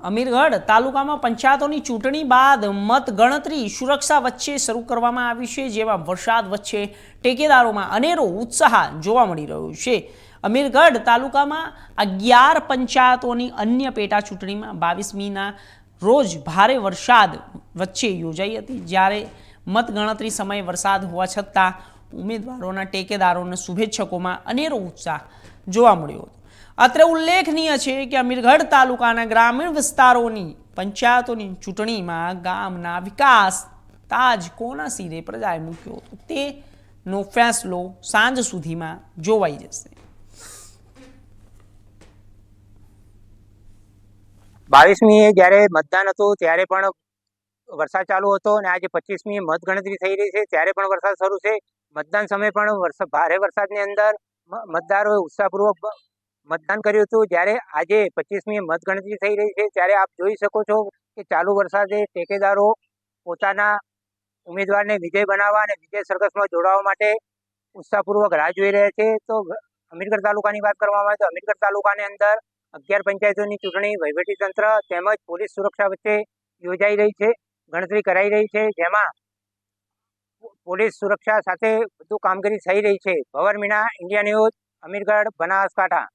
અમીરગઢ તાલુકામાં પંચાયતોની ચૂંટણી બાદ મતગણતરી સુરક્ષા વચ્ચે શરૂ કરવામાં આવી છે, જેમાં વરસાદ વચ્ચે ટેકેદારોમાં અનેરો ઉત્સાહ જોવા મળી રહ્યો છે. અમીરગઢ તાલુકામાં અગિયાર પંચાયતોની અન્ય પેટા ચૂંટણીમાં બાવીસમીના રોજ ભારે વરસાદ વચ્ચે યોજાઈ હતી, જ્યારે મતગણતરી સમયે વરસાદ હોવા છતાં ઉમેદવારોના, ટેકેદારોના શુભેચ્છકોમાં અનેરો ઉત્સાહ જોવા મળ્યો હતો. અત્રે ઉલ્લેખનીય છે કે અમીરગઢ તાલુકાના ગ્રામીણ વિસ્તારોની પંચાયતોની ચૂંટણીમાં ગામના વિકાસ તાજ કોના સિરે પ્રજાએ મૂક્યો હતો. તેનો ફેંસલો સાંજ સુધીમાં જોવાઈ જશે. બાવીસમી જ્યારે મતદાન હતું, ત્યારે પણ વરસાદ ચાલુ હતો અને આજે પચીસમી મતગણતરી થઈ રહી છે. ત્યારે પણ વરસાદ શરૂ છે. મતદાન સમયે પણ ભારે વરસાદની અંદર મતદારોએ ઉત્સાહપૂર્વક મતદાન કર્યું હતું. જ્યારે આજે પચીસમી મતગણતરી થઈ રહી છે. ત્યારે આપ જોઈ શકો છો કે ચાલુ વરસાદે ટેકેદારો પોતાના ઉમેદવારને વિજય બનાવવા અને વિજય સરઘસમાં જોડાવા માટે ઉત્સાહપૂર્વક રાહ જોઈ રહ્યા છે. તો અમીરગઢ તાલુકાની વાત કરવામાં આવે તો અમીરગઢ તાલુકાની અંદર અગિયાર પંચાયતોની ચૂંટણી વહીવટીતંત્ર તેમજ પોલીસ સુરક્ષા વચ્ચે યોજાઈ રહી છે. ગણતરી કરાઈ રહી છે. જેમાં પોલીસ સુરક્ષા સાથે બધું કામગીરી થઈ રહી છે. Bhawar Meena India news Amirgarh Banaskantha.